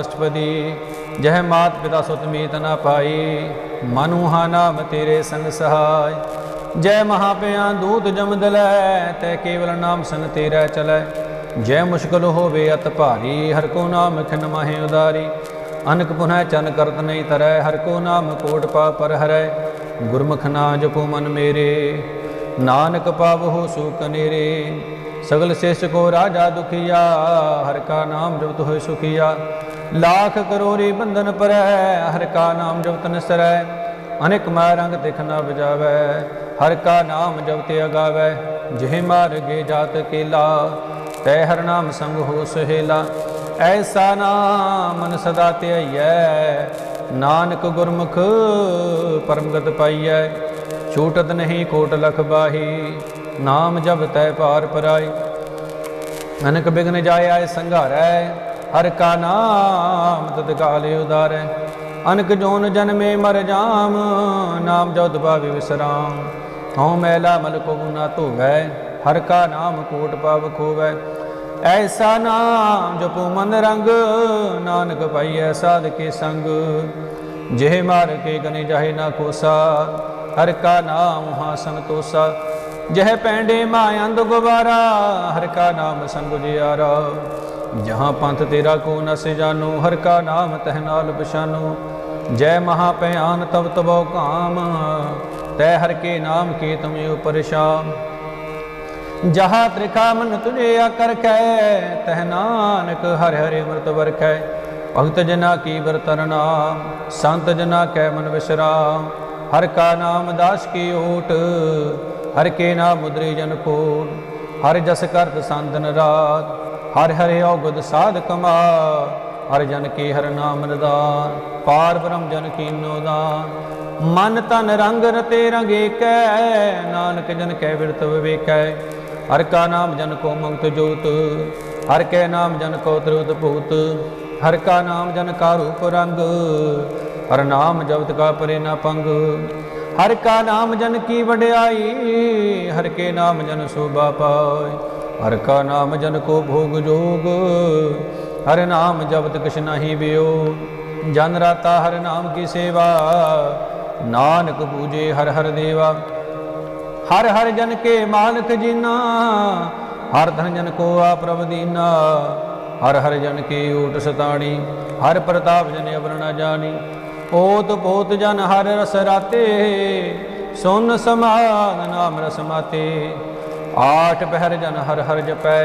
ਅਸ਼ਟਪਦੀ, ਜਹ ਮਾਤ ਪਿਤਾ ਸੁਤ ਮੀਤ ਨ ਪਾਈ ਮਨੁ ਨਾਮ ਤੇਰੇ ਸੰਗ ਸਹਾਇ ਜੈ ਮਹਾਪਿਆ ਦੂਤ ਜਮ ਦਲੈ, ਤੈ ਕੇਵਲ ਨਾਮ ਸੰਗ ਤੇਰਾ ਚਲੈ। ਜੈ ਮੁਸ਼ਕਲ ਹੋਵੇ ਅਤ ਭਾਰੀ, ਹਰ ਕੋ ਨਾਮ ਖਿਨ ਮਾਹੇ ਉਦਾਰੀ। ਅਨਕ ਪੁਨਹ ਚਨ ਕਰਤ ਨਹੀਂ ਤਰੈ, ਹਰ ਕੋ ਨਾਮ ਕੋਟ ਪਾ ਪਰ ਹਰੈ। ਗੁਰਮੁਖ ਨਾ ਜਪੋ ਮਨ ਮੇਰੇ, ਨਾਨਕ ਪਾਵਹੁ ਸੁਖ ਨੇਰੇ। ਸਗਲ ਸ਼ੇਸ਼ ਕੋ ਰਾਜਾ ਦੁਖੀਆ, ਹਰ ਕਾ ਨਾਮ ਜਪਤ ਹੋਏ ਸੁਖੀਆ। ਲੱਖ ਕਰੋੜੀ ਬੰਧਨ ਪਰੈ, ਹਰ ਕਾ ਨਾਮ ਜਪਤ ਨਸਰੈ। ਅਨੇਕ ਮਾਰ ਰੰਗ ਦਿਖ ਨਾ ਬਜਾਵੈ ਹਰ ਕਾ ਨਾਮ ਜਪਤ ਅਗਾਵੈ। ਜਿਹ ਮਾਰਗੇ ਜਾਤ ਕੇਲਾ, ਤੈ ਹਰ ਨਾਮ ਸੰਗ ਹੋ ਸੁਹੇਲਾ। ਐਸਾ ਨਾਮ ਸਦਾ ਧਿਆਈਐ, ਨਾਨਕ ਗੁਰਮੁਖ ਪਰਮਗਤ ਪਾਈਐ। ਛੂਟਤ ਨਹੀਂ ਕੋਟ ਲਖ ਬਾਹੀ ਨਾਮ ਜਪ ਤੈ ਪਾਰ ਪਰਾਈ। ਅਨਕ ਬਿਗਨ ਜਾਏ ਆਏ ਸੰਘਾਰੈ, ਹਰ ਕਾ ਨਾਮ ਤਦ ਕਾਲੇ ਉਦਾਰੈ। ਅਨਕ ਜੋਨ ਜਨਮੇ ਮਰ ਜਾਮ, ਨਾਮ ਜਦ ਭਾਵੇ ਵਿਸਰਾਮ। ਹਉ ਮੈਲਾ ਮਲ ਕੋ ਨਾ ਧੋਵੈ, ਹਰ ਕਾ ਨਾਮ ਕੋਟ ਪਾਵ ਖੋਵੈ। ਐਸਾ ਨਾਮ ਜਪੋ ਮਨ ਰੰਗ, ਨਾਨਕ ਪਾਈਐ ਸਾਧ ਕੇ ਸੰਗ। ਜਿਹ ਮਾਰ ਕੇ ਗਨੇ ਜਾਹੇ ਨਾ ਕੋਸਾ, ਹਰ ਕਾ ਨਾਮ ਹਾ ਸੰਤੋਸਾ। ਜਹ ਪੈਂਡੇ ਮਾਇੰਦ ਗੁਬਾਰਾ, ਹਰ ਕਾ ਨਾਮ ਸੰਗ ਜਿਆਰਾ ਜਹਾਂ ਪੰਥ ਤੇਰਾ ਕੋ ਨਸ ਜਾਨੋ ਹਰ ਕਾ ਨਾਮ ਤਹ ਨਾਲ ਪਛਾਨੋ। ਜੈ ਮਹਾ ਭਿਆਨ ਤਬ ਤਬੋ ਕਾਮ, ਤੈ ਹਰ ਕੇ ਨਾਮ ਕੇ ਤੁਮੇ ਪਰੇਸ਼ਾਨ ਜਹਾ ਤ੍ਰਿਖਾ ਮਨ ਤੁਝੇ ਆਕਰ ਕੈ, ਤਹ ਨਾਨਕ ਹਰ ਹਰਿ ਅਮਰਤ ਵਰਖੈ। ਭਗਤ ਜਨਾ ਕੀ ਵਰਤਨ ਨਾਮ, ਸੰਤ ਜਨਾ ਕੈ ਮਨ ਵਿਸਰਾਮ। ਹਰ ਕਾ ਨਾਮ ਦਾਸ ਕੀ ਓਟ ਹਰ ਕੇ ਨਾਮ ਮੁਦਰੀ ਜਨ ਕੋਟ ਹਰ ਜਸ ਕਰਤ ਸੰਦਨ ਰਾਤ ਹਰ ਹਰਿ ਔਗਦ ਸਾਧ ਕਮਾ ਹਰ ਜਨ ਕੀ ਹਰ ਨਾਮ ਨਿਦਾਨ, ਪਾਰ ਬ੍ਰਹਮ ਜਨ ਕੀਨੋ ਦਾਨ। ਮਨ ਤਨ ਰੰਗ ਰਤੇ ਰੰਗੇ ਕੈ ਨਾਨਕ ਜਨ ਕੈ ਬਿਰਤ ਵਿਵੇਕੈ। ਹਰ ਕਾ ਨਾਮ ਜਨ ਕੋ ਮੰਗਤ ਜੋਤ, ਹਰ ਕੈ ਨਾਮ ਜਨ ਕੋ ਤ੍ਰਿਵਤ ਭੂਤ, ਹਰ ਕਾ ਨਾਮ ਜਨ ਕਾ ਰੂਪ ਰੰਗ, ਹਰ ਨਾਮ ਜਪਤ ਕਾ ਪਰੇ ਨਾ ਪੰਗ। ਹਰ ਕਾ ਨਾਮ ਜਨ ਕੀ ਵਡਿਆਈ, ਹਰ ਕੇ ਨਾਮ ਜਨ ਸੋਭਾ ਪਾਏ ਹਰ ਕਾ ਨਾਮ ਜਨ ਕੋ ਭੋਗ ਜੋਗ, ਹਰ ਨਾਮ ਜਪਤ ਕਿਛ ਨਾਹੀ ਬਿਓ ਜਨ ਰਾਤਾ ਹਰ ਨਾਮ ਕੀ ਸੇਵਾ, ਨਾਨਕ ਪੂਜੇ ਹਰ ਹਰ ਦੇਵਾ। ਹਰ ਹਰ ਜਨ ਕੇ ਮਾਲਕ ਜੀਨਾ, ਹਰ ਧਨ ਜਨ ਕੋ ਆ ਪ੍ਰਭ ਦੀਨਾ। ਹਰ ਹਰ ਜਨ ਕੇ ਓਟ ਸਤਾਣੀ, ਹਰ ਪ੍ਰਤਾਪ ਜਨ ਅਵਰ ਨ ਜਾਣੀ। ਓਤ ਪੋਤ ਜਨ ਹਰ ਰਸ ਰਾਤੇ, ਸੁਨ ਸਮਾਨ ਨਾਮ ਰਸ ਮਾਤੇ। ਆਠ ਪਹਿਰ ਜਨ ਹਰ ਹਰ ਜਪੈ,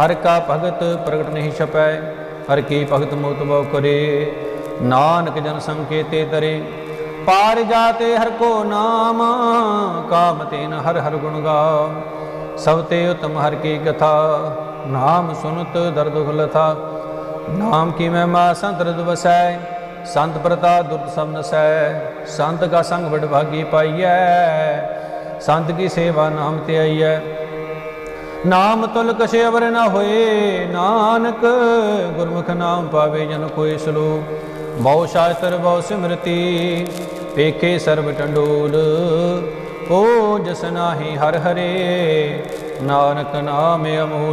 ਹਰ ਕਾ ਭਗਤ ਪ੍ਰਗਟ ਨਹੀਂ ਛਪੈ, ਹਰ ਕੀ ਭਗਤ ਮੋਤ ਬਉ ਕਰੇ। ਨਾਨਕ ਜਨ ਸੰਕੇਤੇ ਤਰੇ, ਪਾਰ ਜਾਤੇ ਹਰ ਕੋ ਨਾਮ, ਕਾਮ ਤੇਨ ਹਰ ਹਰ ਗੁਣ ਗਾ। ਸਭ ਤੇ ਉਤਮ ਹਰ ਕੀ ਕਥਾ, ਨਾਮ ਸੁਨਤ ਦਰਦ ਹੁਲਥਾ ਨਾਮ ਕੀ ਮਹਿਮਾ ਸੰਤ ਰਦ ਵਸੈ ਸੰਤ ਪ੍ਰਤਾ ਦੁਰਤ ਸਭ ਨਸੈ, ਸੰਤ ਕਾ ਸੰਗ ਵਡ ਭਾਗੀ ਪਾਈਐ, ਸੰਤ ਕੀ ਸੇਵਾ ਨਾਮ ਤੇ ਆਈਐ। ਨਾਮ ਤੁਲ ਕਛੇ ਅਵਰ ਨ ਹੋਏ, ਨਾਨਕ ਗੁਰਮੁਖ ਨਾਮ ਪਾਵੇ ਜਨ ਕੋਈ ਸਲੋ। ਬਹੁ ਸ਼ਾਸਤਰ, ਬਹੁ ਸਿਮਰਤੀ, ਪੇਖੇ ਸਰਬ ਟੰਡੋਲ। ਓ ਜਸ ਨਾਹੀ ਹਰ ਹਰੇ, ਨਾਨਕ ਨਾਮ ਅਮੋਲ।